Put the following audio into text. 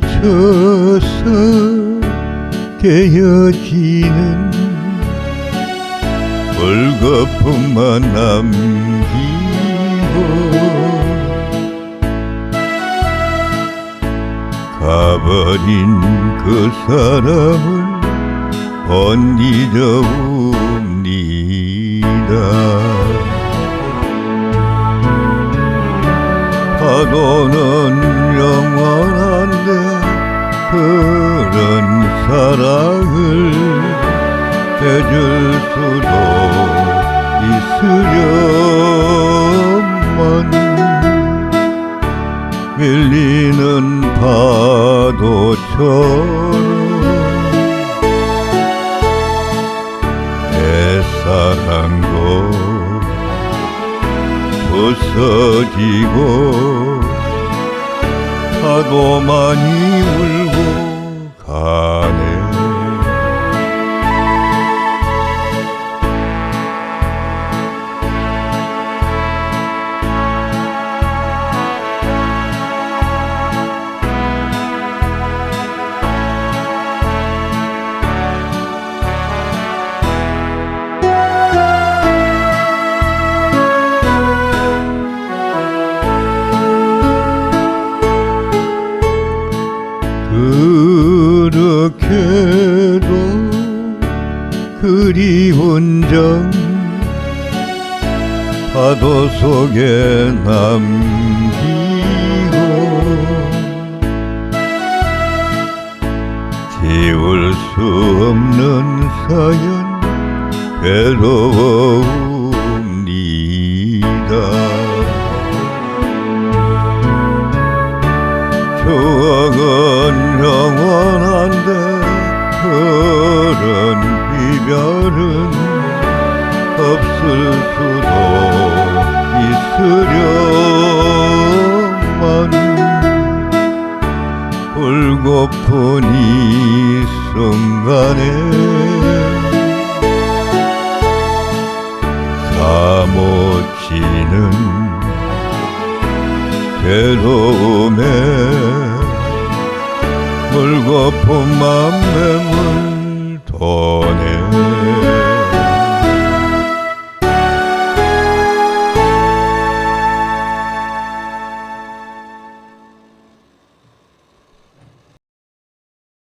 서서 되어지는 물거품만 남기고. 가버린 그 사람을 번이려옵니다. 파도는 영원한데 그런 사랑을 해줄 수도 있으련만. 밀리는 파도처럼 내 사랑도 부서지고 파도 많이 울고 그렇게도 그리운 점 파도 속에 남기고 지울 수 없는 사연 괴로웁니다. 추억은 영원한데 그런 이별은 없을 수도 있으련만. 불고픈 이 순간에 사무치는 괴로움에 덮어 맘 맴을 도네.